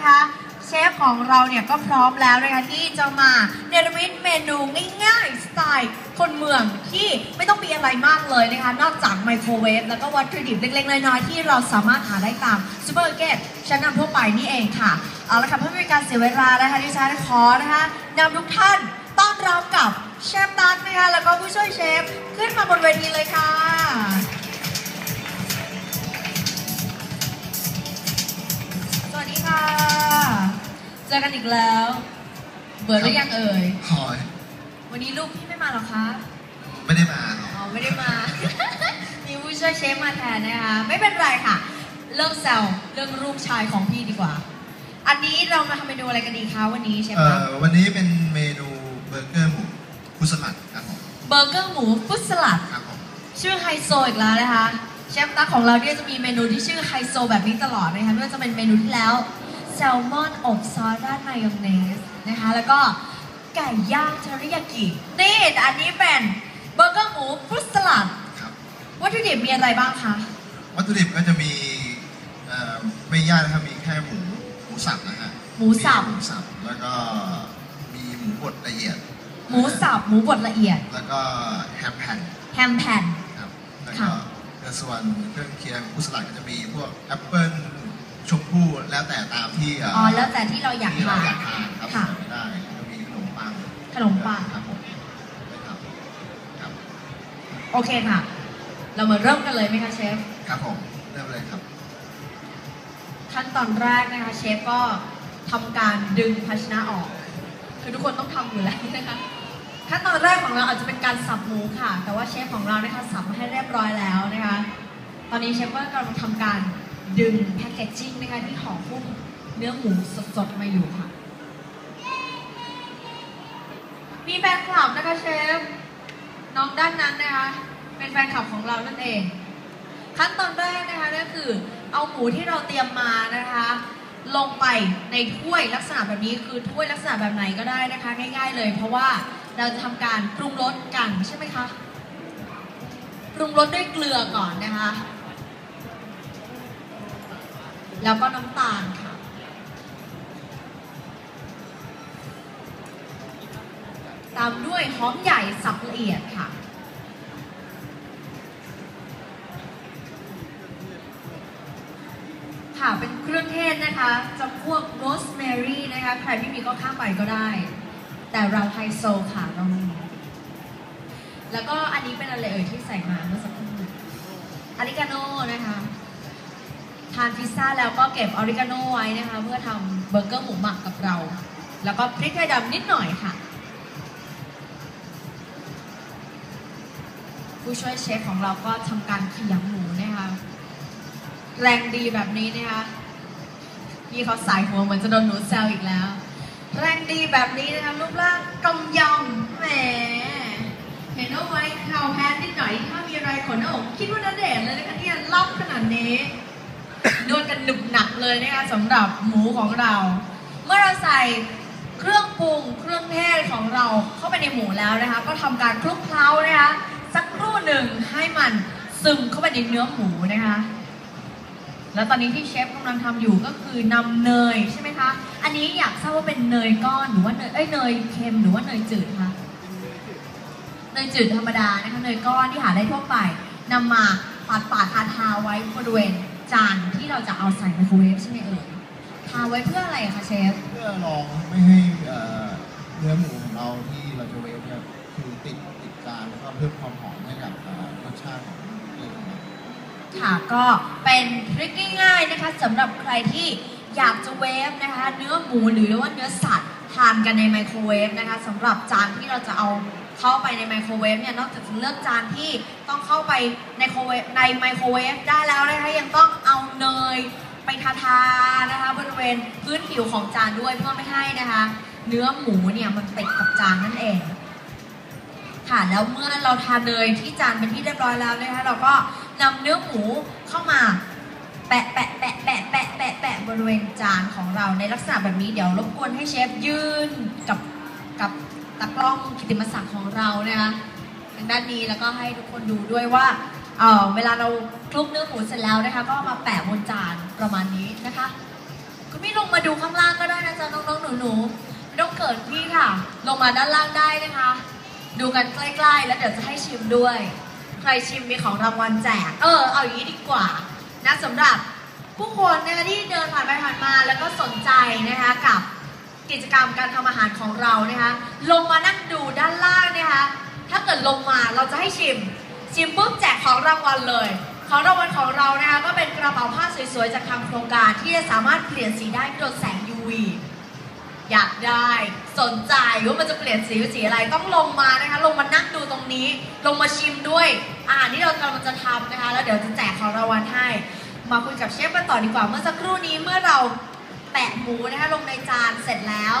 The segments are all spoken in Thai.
นะคะเชฟของเราเนี่ยก็พร้อมแล้วนะคะที่จะมาเนรมิตเมนูง่ายๆ สไตล์คนเมืองที่ไม่ต้องมีอะไรมากเลยนะคะนอกจากไมโครเวฟแล้วก็วัตถุดิบเล็กๆ น้อยๆ ที่เราสามารถหาได้ตามซูเปอร์มาร์เก็ตชั้นนำทั่วไปนี่เองค่ะ เอาละค่ะเพื่อไม่ให้การเสียเวลานะคะดิฉันขอนะคะนำทุกท่านต้อนรับกับเชฟตั๊กนะคะแล้วก็ผู้ช่วยเชฟขึ้นมาบนเวทีเลยค่ะ ดีค่ะ เจอกันอีกแล้ว เบื่อหรือยังเอ่ยคอยวันนี้ลูกพี่ไม่มาหรอคะ ไม่ได้มาหรอกอ๋อ ไม่ได้มา มีผู้ช่วยเชฟมาแทนนะคะ ไม่เป็นไรค่ะ เลิกแซวเรื่องรูปชายของพี่ดีกว่า อันนี้เรามาทำเมนูอะไรกันดีคะวันนี้เชฟเอ่ตั๊กอวันนี้เป็นเมนูเบอร์เกอร์หมูคุสลัดครับผมเบอร์เกอร์หมูฟุตสลัด ครับผมชื่อไฮโซอีกแล้วนะคะ เชฟตั๊กของเราเนี่ยจะมีเมนูที่ชื่อไฮโซแบบนี้ตลอดนะคะไม่ว่าจะเป็นเมนูที่แล้วแซลมอนอบซอสราดมายองเนสนะคะ แล้วก็ไก่ย่างเทอริยากินี่แต่อันนี้เป็นเบอร์เกอร์หมูฟรุตสลัดครับวัตถุดิบมีอะไรบ้างคะวัตถุดิบก็จะมีเอ่อไม่ยากนะครับมีแค่หมูหมูสับนะฮะหมูสับหมูสับแล้วก็มีหมูบดละเอียดหมูสับหมูบดละเอียด แล้วก็แฮมแผ่นแฮมแผ่นครับแล้วค่ะก็ใน ส่วนเครื่องเคียงคุสลัดก็จะมีพวกแอปเปิ้ลชมพู่แล้วแต่ตามที่เอ๋อแล้วแต่ที่เราอยากที่เราทานอยากทานครับค่ะใส่ไม่ได้แล้วก็มีขนมปังขนมปัง ครับผมครับครับโอเคค่ะ เรามาเริ่มกันเลยไหมคะเชฟ ครับผมเริ่มเลยครับขั้นตอนแรกนะคะเชฟก็ทำการดึงภาชนะออก คือทุกคนต้องทำอยู่แล้วนะคะ ขั้นตอนแรกของเราอาจจะเป็นการสับหมูค่ะ แต่ว่าเชฟของเรานะคะสับมาให้เรียบร้อยแล้วนะคะ ตอนนี้เชฟก็กำลังทำการดึงแพคเกจจิ้งนะคะที่ห่อหุ้มเนื้อหมูสดๆมาอยู่ค่ะ มีแฟนคลับนะคะเชฟน้องด้านนั้นนะคะ เป็นแฟนคลับของเรานั่นเอง ขั้นตอนแรกนะคะก็คือเอาหมูที่เราเตรียมมานะคะ ลงไปในถ้วยลักษณะแบบนี้คือถ้วยลักษณะแบบไหนก็ได้นะคะ ง่ายๆเลยเพราะว่า เราจะทำการปรุงรสกันใช่ไหมคะปรุงรสด้วยเกลือก่อนนะคะ แล้วก็น้ำตาลค่ะ ตามด้วยหอมใหญ่สับละเอียดค่ะ ค่ะเป็นเครื่องเทศนะคะจำพวกโรสแมรี่นะคะ ใครไม่มีก็ข้ามไปก็ได้ แต่เราไฮโซค่ะเรามีแล้วก็อันนี้เป็นอะไรเอ่ยที่ใส่มาเมื่อสักครู่อาริกาโน่นะคะทานพิซซ่าแล้วก็เก็บออริกาโน่ไว้นะคะ เพื่อทำเบอร์เกอร์หมูหมักกับเรา แล้วก็พริกไทยดำนิดหน่อยค่ะ ผู้ช่วยเชฟของเราก็ทำการขยำหมูนะคะแรงดีแบบนี้นะคะพี่เขาสายหัวเหมือนจะโดนหนูแซวอีกแล้ว แรงดีแบบนี้นะคะรูปร่างกำยำแหมเห็นเอาไว้ข่าวแพนนิดหน่อยถ้ามีอะไรขนหน้าอกคิดว่าน่าเดชน์เลยนะคะเนี่ยล่ำขนาดนี้นวดกันหนุบหนักเลยนะคะสำหรับหมูของเรา เมื่อเราใส่เครื่องปรุงเครื่องเทศของเราเข้าไปในหมูแล้วนะคะ ก็ทำการคลุกเคล้านะคะสักครู่หนึ่งให้มันซึมเข้าไปในเนื้อหมูนะคะ แล้วตอนนี้ที่เชฟกำลังทำอยู่ก็คือนำเนยใช่ไหมคะ อันนี้อยากทราบว่าเป็นเนยก้อนหรือว่าเนยเอ้ยเนยเค็มหรือว่าเนยจืดคะเนยจืดธรรมดานะคะเนยก้อนที่หาได้ทั่วไปนำมาปาดปาดทาทาไว้บริเวณจานที่เราจะเอาใส่ไมโครเวฟใช่ไหมเอ่ยทาไว้เพื่ออะไรคะเชฟ เพื่อลองไม่ให้เอ่อเนื้อหมูของเราที่เราจะเวฟเนี่ยคือติดติดจานแล้วก็เพิ่มความหอมให้กับเอ่อรสชาติของเนื้อของเรา ค่ะก็เป็นทริคง่ายๆนะคะสำหรับใครที่อยากจะเวฟนะคะ เนื้อหมูหรือว่าเนื้อสัตว์ทานกันในไมโครเวฟนะคะสำหรับจานที่เราจะเอาเข้าไปในไมโครเวฟเนี่ยนอกจากจะเลือกจานที่ต้องเข้าไปในโครเวฟในไมโครเวฟได้แล้วนะคะยังต้องเอาเนยไปทาทานะคะบริเวณพื้นผิวของจานด้วยเพื่อไม่ให้นะคะ เนื้อหมูเนี่ยมันติดกับจานนั่นเองค่ะแล้วเมื่อเราทานเนยที่จานเป็นที่เรียบร้อยแล้วนะคะเราก็ นำเนื้อหมูเข้ามาแปะแปะแปะแปะแปะแปะแปะบริเวณจานของเราในลักษณะแบบนี้เดี๋ยวรบกวนให้เชฟยืนกับกับตากล้องกิติมศักดิ์ของเรานะคะทางด้านนี้แล้วก็ให้ทุกคนดูด้วยว่าเออเวลาเราคลุกเนื้อหมูเสร็จแล้วนะคะก็มาแปะบนจานประมาณนี้นะคะ คุณพี่ลงมาดูข้างล่างก็ได้นะจ๊ะน้องๆหนูๆไม่ต้องเกิดพี่ค่ะ ลงมาด้านล่างได้นะคะ ดูกันใกล้ๆ แล้วเดี๋ยวจะให้ชิมด้วย ใครชิมมีของรางวัลแจก เออ เอาอย่างนี้ดีกว่านะสำหรับผู้คนนะคะที่เดินผ่านไปผ่านมาแล้วก็สนใจนะคะกับกิจกรรมการทำอาหารของเรานะคะลงมานั่งดูด้านล่างนะคะถ้าเกิดลงมาเราจะให้ชิม ชิมปุ๊บแจกของรางวัลเลย ของรางวัลของเรานะคะก็เป็นกระเป๋าผ้าสวยๆ จากทางโครงการที่จะสามารถเปลี่ยนสีได้โดนแสง UV อยากได้สนใจว่ามันจะเปลี่ยนสีเป็นสีอะไรต้องลงมานะคะ ลงมานั่งดูตรงนี้ ลงมาชิมด้วยอาหารที่เรากำลังจะทำนะคะ แล้วเดี๋ยวจะแจกของรางวัลให้ มาคุยกับเชฟกันต่อดีกว่า เมื่อสักครู่นี้เมื่อเราแปะหมูนะคะลงในจานเสร็จแล้ว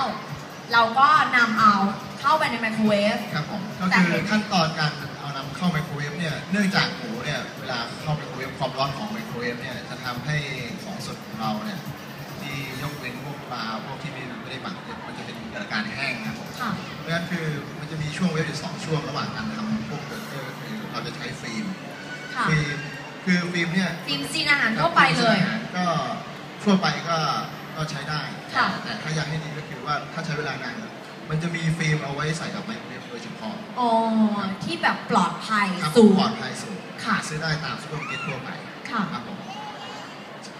เราก็นำเอาเข้าไปในไมโครเวฟ ครับผมก็คือขั้นตอนการเอานำเข้าไมโครเวฟเนี่ยเนื่องจากหมูเนี่ยเวลาเข้าไมโครเวฟความร้อนของไมโครเวฟเนี่ยจะทำให้ของสดของเราเนี่ยที่ยกเว้นพวกปลาพวกที่ไม่ กิดอาการแห้งนะครับผมค่ะเพราะฉะนั้นคือมันจะมีช่วงเวฟอยู่สองช่วงระหว่างการทำพวกเบอร์เกอร์คือเราจะใช้ฟิล์มค่ะฟิล์มคือฟิล์มเนี่ยฟิล์มซีนอาหารทั่วไปเลย ก็ทั่วไปก็ก็ใช้ได้ ค่ะ แต่ถ้าอยากให้ดีก็คือว่าถ้าใช้เวลานานมันจะมีฟิล์มเอาไว้ใส่กับไมโครเวฟโดยเฉพาะอ๋อที่แบบปลอดภัยครับสูง ปลอดภัยสูงค่ะซื้อได้ตามซูเปอร์มาร์เก็ตทั่วไป ค่ะ ครับผม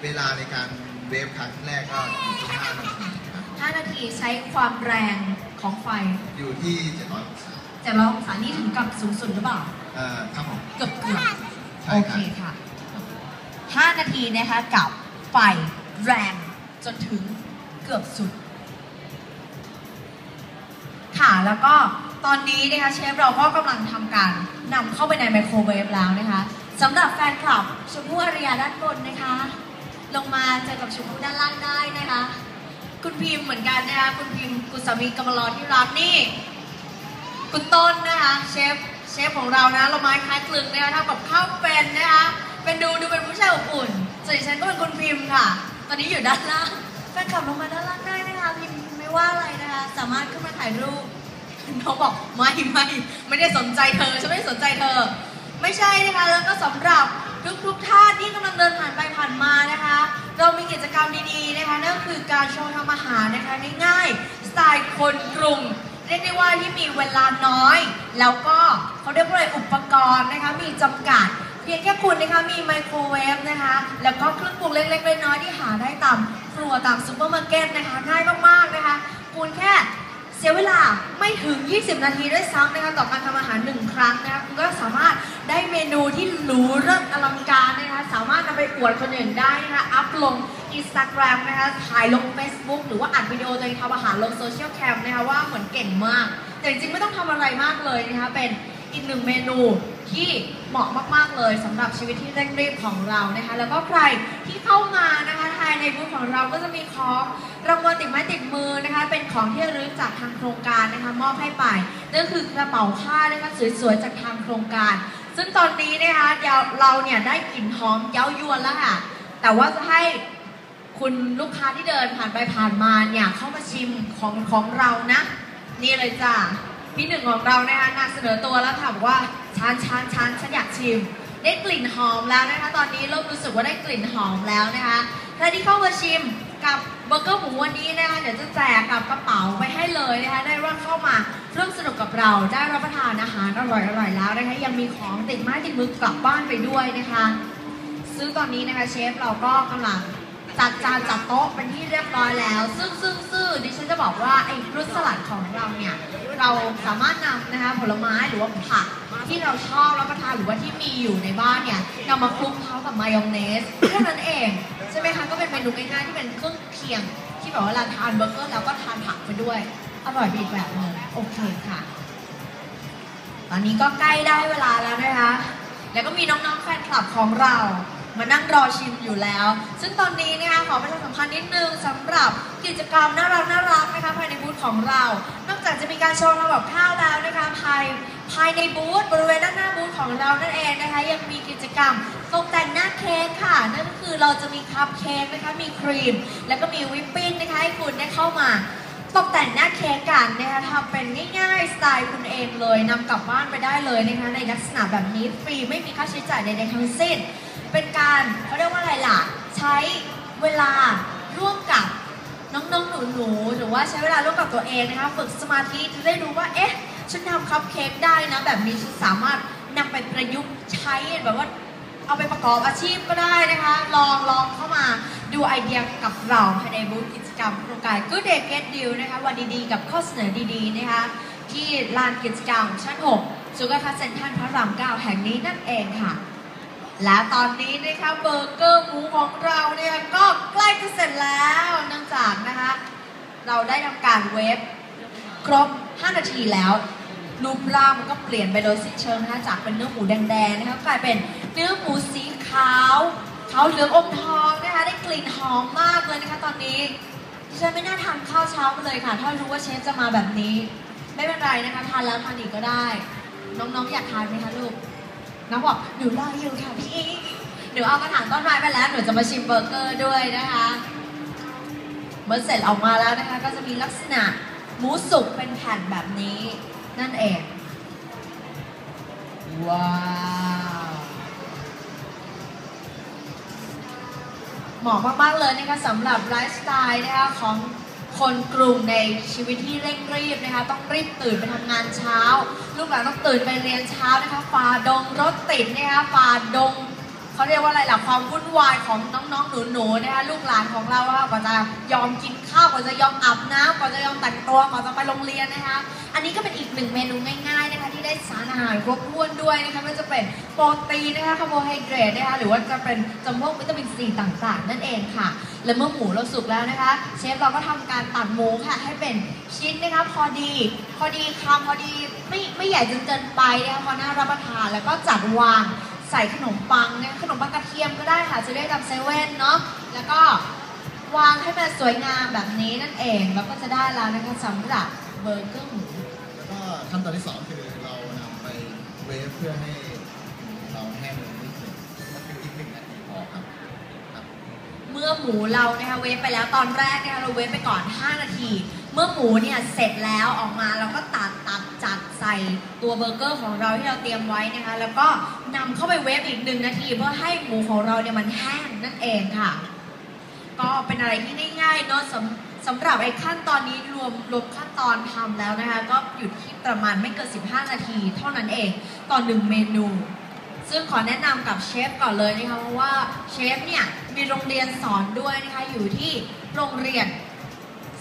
เวลาในการเวฟครั้งแรกก็อยู่ที่5นาทีครับ 5 นาทีใช้ความแรงของไฟอยู่ที่700องศาแต่เราองศานี่ถึงกับสูงสุดหรือเปล่า เอ่อครับผม เกือบเกือบใช่โอคเครับค่ะครับ5นาทีนะคะกับไฟแรงจนถึงเกือบสุด ค่ะแล้วก็ตอนนี้นะคะเชฟเราก็กำลังทำการนำเข้าไปในไมโครเวฟแล้วนะคะสำหรับแฟนคลับชมพู่อารยาด้านบนนะคะ ลงมาเจอกับชมพู่ด้านล่างได้นะคะ คุณพิมพ์เหมือนกันนะคะคุณพิมพ์กุศมีกำมะลอที่รักนี่ คุณต้นนะคะเชฟเชฟของเรานะเราไม้คล้ายคลึงนะคะทำกับข้าวเป็นนะคะเป็นดูดูเป็นผู้ชายอบอุ่นส่วนฉันก็เป็นคุณพิมพ์ค่ะ ตอนนี้อยู่ด้านล่างแฟนคลับลงมาด้านล่างได้นะคะพิมพ์ไม่ว่าอะไรนะคะสามารถขึ้นมาถ่ายรูปน้องบอกไม่ไม่ไม่ได้สนใจเธอฉันไม่ได้สนใจเธอ ไม่ใช่นะคะแล้วก็สำหรับทุกทุกท่านที่กำลังเดินผ่านไปผ่านมา กิจกรรมดีๆนะคะนั่นคือการโชว์ทำอาหารนะคะง่ายๆสไตล์คนกรุงเรียกได้ว่าที่มีเวลาน้อย แล้วก็เขาเรียกว่าอะไรอุปกรณ์นะคะมีจำกัด เพียงแค่คุณนะคะมีไมโครเวฟนะคะแล้วก็เครื่องปรุงเล็กๆน้อยๆที่หาได้ตามครัวตามซูเปอร์มาร์เก็ตนะคะง่ายมากๆนะคะคุณแค่เสียเวลาไม่ถึง 20 นาทีด้วยซ้ำนะคะต่อการทำอาหารหนึ่งครั้งนะคะคุณก็สามารถได้เมนูที่หรูเลิศอลังการนะคะสามารถนำไปอวดคนอื่นได้นะคะอัพลง Instagram นะคะถ่ายลง Facebook หรือว่าอัดวิดีโอตัวเองทำอาหารลงโซเชียลแคมนะคะว่าเหมือนเก่งมาก แต่จริงๆไม่ต้องทำอะไรมากเลยนะคะเป็นอีกหนึ่งเมนูที่เหมาะมากๆเลยสำหรับชีวิตที่เร่งรีบของเรานะคะแล้วก็ใครที่เข้ามานะคะภายในบูธของเราก็จะมีของรางวัลติดไม้ติดมือนะคะเป็นของที่ระลึกจากทางโครงการนะคะมอบให้ไปนั่นคือกระเป๋าผ้านะคะสวยๆจากทางโครงการ ซึ่งตอนนี้นะคะเดี๋ยวเราเนี่ยได้กลิ่นหอมเย้ายวนแล้วค่ะแต่ว่าจะให้ คุณลูกค้าที่เดินผ่านไปผ่านมาเนี่ยเข้ามาชิมของของเรานะ นี่เลยจ้ะพี่หนึ่งของเรานะคะนำเสนอตัวแล้วค่ะบอกว่าชานชานชานฉันอยากชิม ได้กลิ่นหอมแล้วนะคะ ตอนนี้เริ่มรู้สึกว่าได้กลิ่นหอมแล้วนะคะใครที่เข้ามาชิมกับเบอร์เกอร์หมูวันนี้นะคะเดี๋ยวจะแจกกับกระเป๋าไปให้เลยนะคะได้ร่วมเข้ามาร่วมสนุกกับเราได้รับประทานอาหารอร่อยๆแล้วนะคะยังมีของติดไม้ติดมือกลับบ้านไปด้วยนะคะซึ่งตอนนี้นะคะเชฟเราก็กำลัง จัดจานจัดโต๊ะเป็นที่เรียบร้อยแล้ว ซึ่งซึ่งซึ่งดิฉันจะบอกว่าไอ้ฟรุตสลัดของเราเนี่ยเราสามารถนำนะคะผลไม้หรือว่าผักที่เราชอบรับประทานหรือว่าที่มีอยู่ในบ้านเนี่ยนำมาคลุกเคล้ากับมายองเนสแค่นั้นเองใช่ไหมคะก็เป็นเมนูง่ายๆที่เป็นเครื่องเคียง ที่แบบว่าเราทานเบอร์เกอร์แล้วก็ทานผักไปด้วยอร่อยไปอีกแบบหนึงโอเคค่ะ ตอนนี้ก็ใกล้ได้เวลาแล้วนะคะ แล้วก็มีน้องๆแฟนคลับของเรา มานั่งรอชิมอยู่แล้ว ซึ่งตอนนี้นะคะขอประชาสัมพันธ์นิดนึงสำหรับกิจกรรมน่ารักน่ารักนะคะภายในบูธของเรา นอกจากจะมีการโชว์ทำกับข้าวแล้วนะคะภายภายในบูธบริเวณด้านหน้าบูธของเรานั่นเองนะคะยังมีกิจกรรมตกแต่งหน้าเค้กค่ะ นั่นก็คือเราจะมีคัพเค้กนะคะมีครีม แล้วก็มีวิปปิ้งนะคะให้คุณได้เข้ามาตกแต่งหน้าเค้กกันนะคะทำเป็นง่ายๆ สไตล์คุณเองเลยนำกลับบ้านไปได้เลยนะคะในลักษณะแบบนี้ฟรีไม่มีค่าใช้จ่ายใดๆทั้งสิ้น เป็นการเขาเรียกว่าอะไรล่ะ ใช้เวลาร่วมกับน้องๆหนูๆหรือว่าใช้เวลาร่วมกับตัวเองนะคะฝึกสมาธิจะได้รู้ว่าเอ๊ะฉันทำคัพเค้กได้นะ แบบนี้ฉันสามารถนำไปประยุกต์ใช้แบบว่าเอาไปประกอบอาชีพก็ได้นะคะ ลองลองเข้ามาดูไอเดียกับเราภายในบูธกิจกรรมโครงการ Good Day Get Deal นะคะวันดีๆ กับข้อเสนอดีๆนะคะที่ลานกิจกรรมชั้น 6 สุขภาพเซ็นทรัลพระราม 9 แห่งนี้นั่นเองค่ะ และตอนนี้นะคะเบอร์เกอร์หมูของเราเนี่ยก็ใกล้จะเสร็จแล้วเนื่องจากนะคะ เราได้ทำการเวฟครบ 5 นาทีแล้วรูปร่างมันก็เปลี่ยนไปโดยสิ้นเชิงนะคะจากเป็นเนื้อหมูแดงๆนะคะกลายเป็นเนื้อหมูสีขาวขาวเหลืองอมทองนะคะได้กลิ่นหอมมากเลยนะคะตอนนี้ฉันไม่น่าทานข้าวเช้ามาเลยค่ะ ถ้ารู้ว่าเชฟจะมาแบบนี้ ไม่เป็นไรนะคะทานแล้วทานอีกก็ได้ น้องๆอยากทานไหมคะลูก น้องบอกหนูรออยู่ค่ะพี่หนูเอากระถางต้นไม้ไปแล้วหนูจะมาชิมเบอร์เกอร์ด้วยนะคะเมื่อเสร็จออกมาแล้วนะคะ ก็จะมีลักษณะหมูสุกเป็นแผ่นแบบนี้นั่นเอง ว้าวเหมาะมากๆเลยนะคะสำหรับไลฟ์สไตล์นะคะของ คนกรุงในชีวิตที่เร่งรีบนะคะ ต้องรีบตื่นไปทำงานเช้า ลูกหลานต้องตื่นไปเรียนเช้านะคะฝ่าดงรถติดนะคะฝ่าดงเขาเรียกว่าอะไรล่ะความวุ่นวายของน้องๆหนูๆนะคะลูกหลานของเราอะกว่าจะยอมกินข้าวกว่าจะยอมอาบน้ำกว่าจะยอมแต่งตัวกว่าจะไปโรงเรียนนะคะ อันนี้ก็เป็นอีกหนึ่งเมนูง่ายๆนะคะที่ได้สารอาหารครบถ้วนด้วยนะคะไม่ว่าจะเป็นโปรตีนนะคะคาร์โบไฮเดรตนะคะหรือว่าจะเป็นจำพวกวิตามินซีต่างๆ นั่นเองค่ะ และเมื่อหมูเราสุกแล้วนะคะ เชฟเราก็ทำการตัดหมูค่ะให้เป็นชิ้นนะคะพอดี พอดีคำพอดีไม่ไม่ใหญ่จนเกินไปนะคะพอน่ารับประทานแล้วก็จัดวางใส่ขนมปังเนี่ยขนมปังกระเทียมก็ได้ค่ะจะได้ทำเซเว่นเนาะแล้วก็วางให้มันสวยงามแบบนี้นั่นเองแล้วก็จะได้แล้วนะคะสำหรับเบอร์เกอร์หมูแล้วก็ขั้นตอนที่สองคือเรานำไปเวฟเพื่อให้ หมูเรานะคะเวฟไปแล้วตอนแรกนะคะเราเวฟไปก่อน 5 นาที เมื่อหมูเนี่ยเสร็จแล้วออกมาเราก็ตัดตัดจัดใส่ตัวเบอร์เกอร์ของเราที่เราเตรียมไว้นะคะ แล้วก็นำเข้าไปเวฟอีกหนึ่งนาที เพื่อให้หมูของเราเนี่ยมันแห้งนั่นเองค่ะ ก็เป็นอะไรที่ง่ายๆเนาะสำสำหรับไอ้ขั้นตอนนี้รวมรวมขั้นตอนทำแล้วนะคะ ก็อยู่ที่ประมาณไม่เกิน 15 นาที เท่านั้นเองต่อหนึ่งเมนู ซึ่งขอแนะนำกับเชฟก่อนเลยนะคะเพราะว่าเชฟเนี่ยมีโรงเรียนสอนด้วยนะคะอยู่ที่โรงเรียน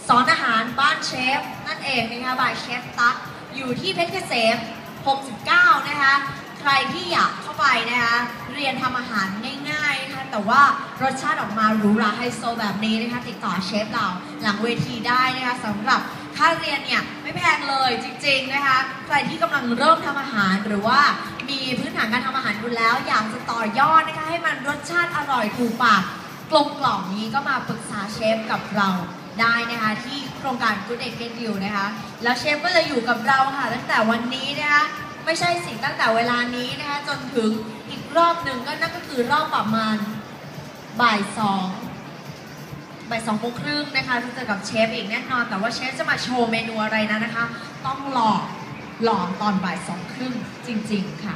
สอนอาหารบ้านเชฟนั่นเองนะคะบายเชฟตั๊กอยู่ที่เพชรเกษม 69 นะคะ ใครที่อยากเข้าไปนะคะ เรียนทำอาหารง่ายๆนะคะแต่ว่ารสชาติออกมาหรูหราไฮโซแบบนี้นะคะ ติดต่อเชฟเราหลังเวทีได้นะคะสำหรับ ค่าเรียนเนี่ยไม่แพงเลยจริง ๆนะคะ ใครที่กำลังเริ่มทำอาหารหรือว่ามีพื้นฐานการทำอาหารอยู่แล้ว อยากจะต่อยอดนะคะ ให้มันรสชาติอร่อยถูกปากกลมกล่อมนี้ก็มาปรึกษาเชฟกับเราได้นะคะที่โครงการ Good Day Get You นะคะ แล้วเชฟก็จะอยู่กับเราค่ะ ตั้งแต่วันนี้นะคะไม่ใช่สิ่งตั้งแต่เวลานี้นะคะจนถึงอีกรอบหนึ่งก็นั่นก็คือรอบประมาณบ่ายสอง บ่ายสองโมงครึ่งนะคะจะเจอกับเชฟอีกแน่นอน แต่ว่าเชฟจะมาโชว์เมนูอะไรนั้นะคะ ต้องรอรอตอนบ่ายสองครึ่งจริง ๆ ค่ะ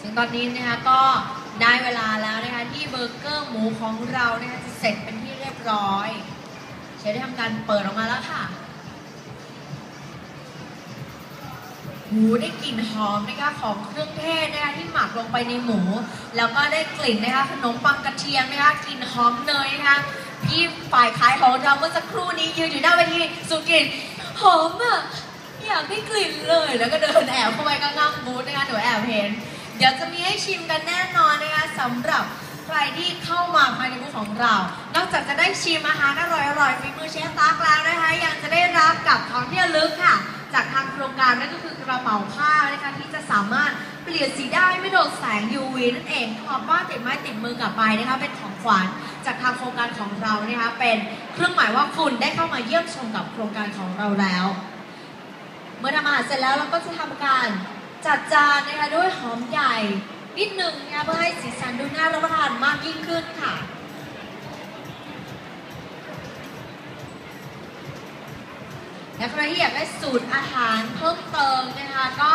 ซึ่งตอนนี้นะคะก็ได้เวลาแล้วนะคะที่เบอร์เกอร์หมูของเรานะคะจะเสร็จเป็นที่เรียบร้อย เชฟได้ทำการเปิดออกมาแล้วค่ะ หูได้กลิ่นหอมนะคะของเครื่องเทศนะคะที่หมักลงไปในหมู แล้วก็ได้กลิ่นนะคะขนมปังกระเทียมนะคะกลิ่นหอมเนยนะคะพี่ฝ่ายขายของเราเมื่อสักครู่นี้ยืนอยู่หน้าเวทีสูดกลิ่นหอมอะอยากได้กลิ่นเลย แล้วก็เดินแอบเข้าไปข้างบูธนะคะหนูแอบเห็น เดี๋ยวจะมีให้ชิมกันแน่นอนนะคะสำหรับ ใครที่เข้ามาภายในบูธของเรา นอกจากจะได้ชิมอาหารอร่อยๆฝีมือเชฟตักแล้วนะคะ ยังจะได้รับกับของที่ระลึกค่ะ จากทางโครงการนั่นก็คือกระเป๋าผ้านะคะที่จะสามารถเปลี่ยนสีได้ไม่โดนแสง UV นั่นเองขอบบ้านติดไม้ติดมือกลับไปนะคะเป็นของขวัญจากทางโครงการของเรานะคะเป็นเครื่องหมายว่าคุณได้เข้ามาเยี่ยมชมกับโครงการของเราแล้ว เมื่อทำอาหารเสร็จแล้วเราก็จะทำการจัดจานนะคะด้วยหอมใหญ่ นิดหนึ่งนะคะเพื่อให้สีสันดูน่ารับประทานมากยิ่งขึ้นค่ะ และใครที่อยากได้สูตรอาหารเพิ่มเติมนะคะก็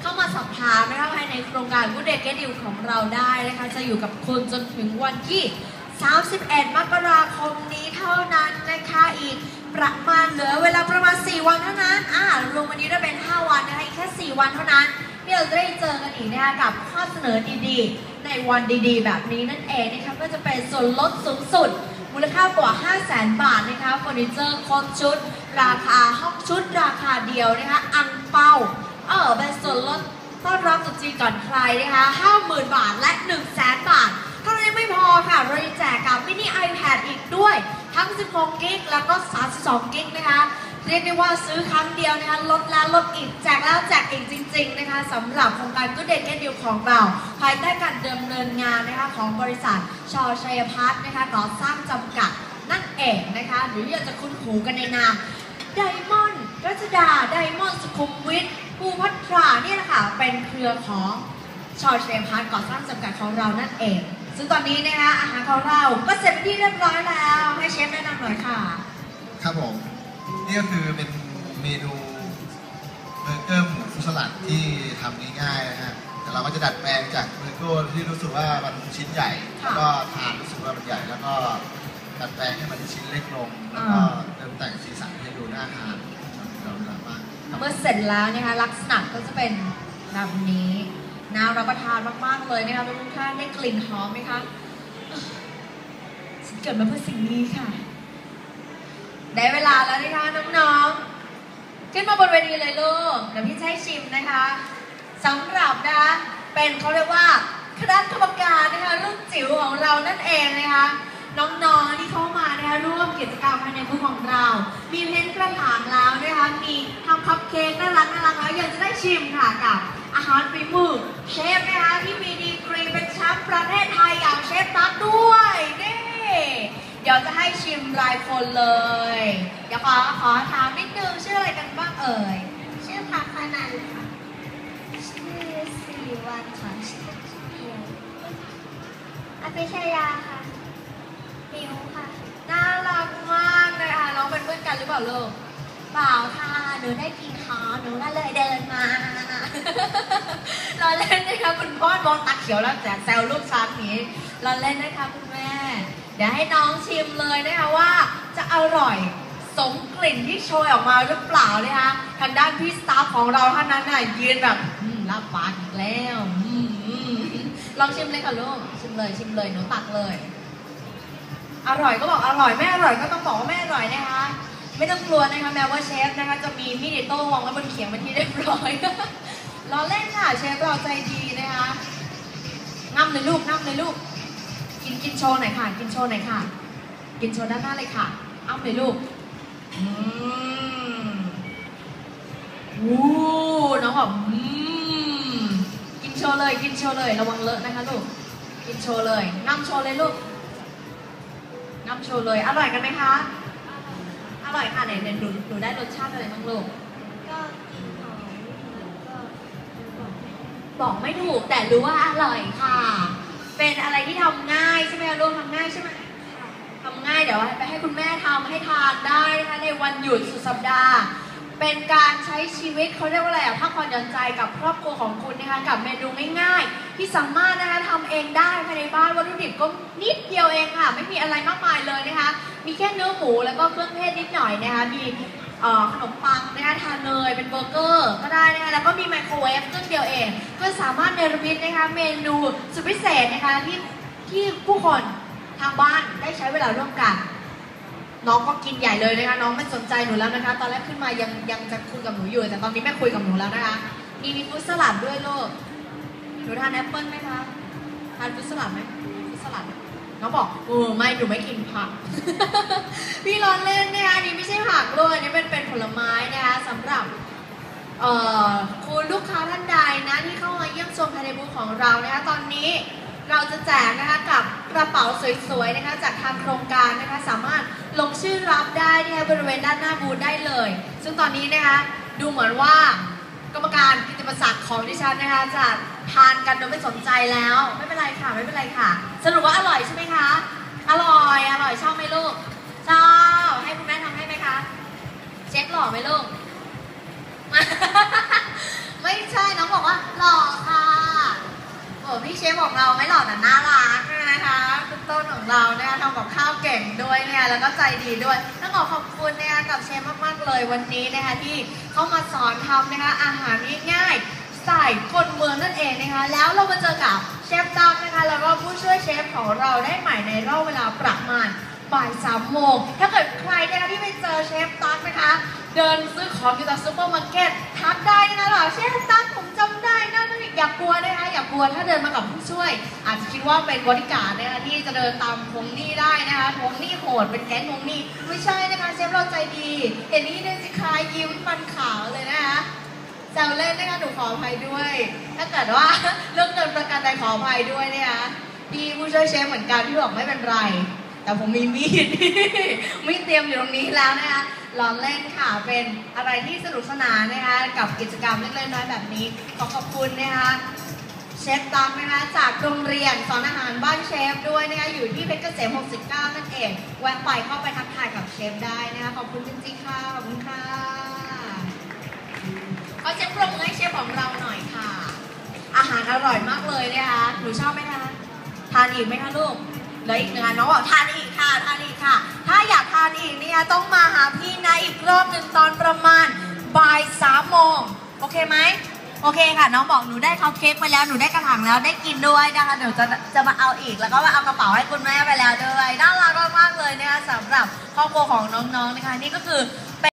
เข้ามาสอบถามนะคะภายในโครงการ Good Day Get You ของเราได้นะคะจะอยู่กับคุณจนถึงวันที่ 31 มกราคมนี้เท่านั้นนะคะอีกประมาณเหลือเวลาประมาณ 4 วันเท่านั้น อ่ารวมวันนี้ได้เป็น 5 วันนะคะอีกแค่ 4 วันเท่านั้น ที่เราจะได้เจอกันอีกนะคะกับข้อเสนอดีๆ ในวันดีๆ แบบนี้นั่นเองนะคะก็จะเป็นส่วนลดสูงสุด มูลค่ากว่า 5 0 0แสนบาทนะคะเฟอร์นิเจอร์ครบชุด ราคาห้องชุด ราคาเดียวนะคะอังเปาเออเป็นส่วนลดต้อนรับตรุษจีนก่อนใครนะคะ50,000 บาทและ 1 0 0 0 0แสนบาทเท่านั้นยังไม่พอค่ะเรายังแจกกับมินิ iPad อีกด้วย ทั้ง 16 กิกแล้วก็ 32 กิกนะคะ รียกได้ว่าซื้อครั้งเดียวนะคะลดแล้วลดอีกแจกแล้วแจกอีกจริง ๆ นะคะสำหรับโครงการกูเด็กแก่ดิวของเรา ภายใต้การดำเนินงานนะคะของบริษัทชอชัยพัฒน์นะคะก่อสร้างจำกัดนั่นเองนะคะ หรืออยากจะคุ้นหูกันในนามไดมอนด์รัชดาไดมอนด์สุขุมวิทภูพัทราเนี่ยแหละค่ะเป็นเครือของชอชัยพัฒน์ก่อสร้างจำกัดของเรานั่นเอง ซึ่งตอนนี้นะคะอาหารของเราก็เสร็จเป็นที่เรียบร้อยแล้ว ให้เชฟแนะนำหน่อยค่ะ ครับผม นี่ก็คือเป็นเมนูเบอร์เกอร์หมูฟรุตสลัดที่ทำง่ายๆนะฮะแต่เราก็จะดัดแปลงจากเบอร์เกอร์ที่รู้สึกว่ามันชิ้นใหญ่ค่ะแล้วก็ทานรู้สึกว่ามันใหญ่แล้วก็ดัดแปลงให้มันชิ้นเล็กลงแล้วก็อ่าเติมแต่งสีสันให้ดูน่าทานเราเรามากครับเมื่อเสร็จแล้วนะคะลักษณะก็จะเป็นแบบนี้น่ารับประทานมากๆเลยนะคะทุกท่านได้กลิ่นหอมไหมคะฉันเกิดมาเพื่อสิ่งนี้ค่ะ ได้เวลาแล้วนะคะน้องๆ ขึ้นมาบนเวทีเลยลูกเดี๋ยวพี่จะให้ชิมนะคะสำหรับนะคะเป็นเขาเรียกว่าคณะกรรมการนะคะรุ่นจิ๋วของเรานั่นเองนะคะน้องๆที่เข้ามานะคะร่วมกิจกรรมภายในบูธของเรา มีเพ้นท์กระถางแล้วนะคะมีทำคัพเค้กน่ารักน่ารักแล้วยังจะได้ชิมค่ะกับอาหารฝีมือเชฟนะคะที่มีดีกรีเป็นแชมป์ประเทศไทยอย่างเชฟตั๊กด้วยนี่ เดี๋ยวจะให้ชิมรายคนเลย เดี๋ยวขอขอถามนิดนึงชื่ออะไรกันบ้างเอ่ย ชื่อพักพนันค่ะ ชื่อสี่วันค่ะชื่อเพียวอภิชยาค่ะมิวค่ะ น่ารักมากเลยค่ะน้องเป็นเพื่อนกันหรือเปล่าลูก เปล่าค่ะ หนูได้กินคอหนูก็เลยเดินมา เราเล่นนะคะคุณพ่อมองตาเขียวแล้วแต่แซวลูกช้างนี้ เราเล่นนะคะคุณแม่ เดี๋ยวให้น้องชิมเลยนะคะว่าจะอร่อยสมกลิ่นที่โชยออกมาหรือเปล่านะคะทางด้านพี่สตาฟของเราท่านนั้นน่ะยืนแบบรับปากอีกแล้วลองชิมเลยค่ะลูกชิมเลยชิมเลยหนูตักเลย อร่อยก็บอกอร่อยไม่อร่อยก็ต้องบอกว่าไม่อร่อยนะคะ ไม่ต้องกลัวนะคะแม้ว่าเชฟนะคะจะมีมีดอิโต้วางไว้บนเขียงเป็นที่เรียบร้อยล้อเล่นค่ะเชฟเราใจดีนะคะง่ำเลยลูกง่ำเลยลูก กินกินโชว์หน่อยค่ะ กินโชว์หน่อยค่ะ กินโชว์ด้านหน้าเลยค่ะ อ้ำเลยลูก อืมวู้น้องบอกอืมกินโชว์เลย กินโชว์เลย ระวังเลอะนะคะลูก กินโชว์เลยง่ำโชว์เลยลูกน้ำโชว์เลย อร่อยกันไหมคะ อร่อยค่ะไหนไหนหนูหนูได้รสชาติอะไรบ้างลูก ก็กินหอมแล้วก็บอกบอกไม่ถูกแต่รู้ว่าอร่อยค่ะ เป็นอะไรที่ทำง่ายใช่ไหมลูกทำง่ายใช่ไหมทำง่ายเดี๋ยวไปให้คุณแม่ทำให้ทานได้นะคะในวันหยุดสุดสัปดาห์ เป็นการใช้ชีวิตเขาเรียกว่าอะไรอะพักผ่อนหย่อนใจกับครอบครัวของคุณนะคะกับเมนูง่ายๆ ที่สามารถนะคะทำเองได้ภายในบ้านวัตถุดิบก็นิดเดียวเองค่ะ ไม่มีอะไรมากมายเลยนะคะ มีแค่เนื้อหมูแล้วก็เครื่องเทศนิดหน่อยนะคะมี เอ่อขนมปังนะคะทานเนยเป็นเบอร์เกอร์ก็ได้นะคะแล้วก็มีไมโครเวฟเครื่องเดียวเอง ก็สามารถเนรมิตนะคะเมนูสุดพิเศษนะคะที่ที่ผู้คนทางบ้านได้ใช้เวลาร่วมกันน้องก็กินใหญ่เลยนะคะน้องไม่สนใจหนูแล้วนะคะ ตอนแรกขึ้นมายังยังจะคุยกับหนูอยู่ แต่ตอนนี้ไม่คุยกับหนูแล้วนะคะมีมีฟุตสลัดด้วยลูกหนูทานแอปเปิ้ลไหมคะทานฟุตสลัดไหมฟุตสลัด น้องบอกเออไม่หนูไม่กินผัก พี่ร้อนเล่นนะคะอันนี้ไม่ใช่ผักเลยอันนี้เป็นเป็นผลไม้นะคะสำหรับเอ่อคุณลูกค้าท่านใดนะที่เข้ามาเยี่ยมชมภายในบูธของเรานะคะตอนนี้เราจะแจกนะคะกับกระเป๋าสวยๆนะคะจากทางโครงการนะคะสามารถลงชื่อรับได้นะคะบริเวณด้านหน้าบูธได้เลย ซึ่งตอนนี้นะคะดูเหมือนว่า กรรมการกิตติมศักดิ์ของดิฉันนะคะจะทานกันโดยไม่สนใจแล้ว ไม่เป็นไรค่ะ ไม่เป็นไรค่ะ สรุปว่าอร่อยใช่ไหมคะ อร่อย อร่อยชอบไหมลูก ชอบ ให้คุณแม่ทำให้ไหมคะ เช็คหล่อไหมลูก ไม่ใช่ น้องบอกว่าหล่อค่ะ โอ้พี่เชฟของเราไม่หล่อแต่น่ารักนะคะคุณต้นของเราเนี่ยทำกับข้าวเก่งด้วยเนี่ยแล้วก็ใจดีด้วยต้องขอขอบคุณนะคะกับเชฟมากๆเลยวันนี้นะคะที่เขามาสอนทำนะคะอาหารง่ายๆใส่คนเมืองนั่นเองนะคะแล้วเรามาเจอกับเชฟตั๊กนะคะแล้วก็ผู้ช่วยเชฟของเราได้ใหม่ในรอบเวลาประมาณบ่ายสามโมงถ้าเกิดใครนะคะที่ไปเจอเชฟตั๊กนะคะ เดินซื้อของอยู่ตามซูเปอร์มาร์เก็ตทักได้นะคะเชฟตั๊กผมจำได้ อย่ากลัวนะคะอย่ากลัวถ้าเดินมากับผู้ช่วย อาจจะคิดว่าเป็นบริการนะคะที่จะเดินตามทวงหนี้ได้นะคะทวงหนี้โหดเป็นแก๊งทวงหนี้ไม่ใช่นะคะเชฟเราใจดี เห็นนี้เนี่ยสิคายยิ้มฟันขาวเลยนะคะแซวเล่นนะคะหนูขออภัยด้วย ถ้าเกิดว่าเรื่องเงินประกันใดขออภัยด้วยนะคะพี่ผู้ช่วยเชฟเหมือนกันพี่บอกไม่เป็นไร แต่ผมมีมีดมีดเตรียมอยู่ตรงนี้แล้วนะคะ ล้อเล่นค่ะ เป็นอะไรที่สนุกสนานนะคะ กับกิจกรรมเล็กๆน้อยๆแบบนี้ ขอขอบคุณนะคะเชฟตั๊กนะคะจากโรงเรียนสอนอาหารบ้านเชฟด้วยนะคะอยู่ที่เพชรเกษม 69 นั่นเองแวะไปเข้าไปทักทายกับเชฟได้นะคะขอบคุณจริงๆค่ะขอบคุณค่ะขอเชฟปรบมือให้เชฟของเราหน่อยค่ะ อาหารอร่อยมากเลยนะคะหนูชอบไหมคะทานอีกไหมคะลูก เหลืออีกหนึ่งอันน้องบอกทานอีกค่ะทานอีกค่ะ ถ้าอยากทานอีกเนี่ยต้องมาหาพี่นะอีกรอบหนึ่งตอนประมาณบ่ายสามโมงโอเคไหมโอเคค่ะ น้องบอกหนูได้คัพเค้กไปแล้วหนูได้กระถางแล้วได้กินด้วยนะคะเดี๋ยวจะจะมาเอาอีกแล้วก็มาเอากระเป๋าให้คุณแม่ไปแล้วด้วยน่ารักมากๆเลยนะคะสำหรับครอบครัวของน้องๆนะคะนี่ก็คือ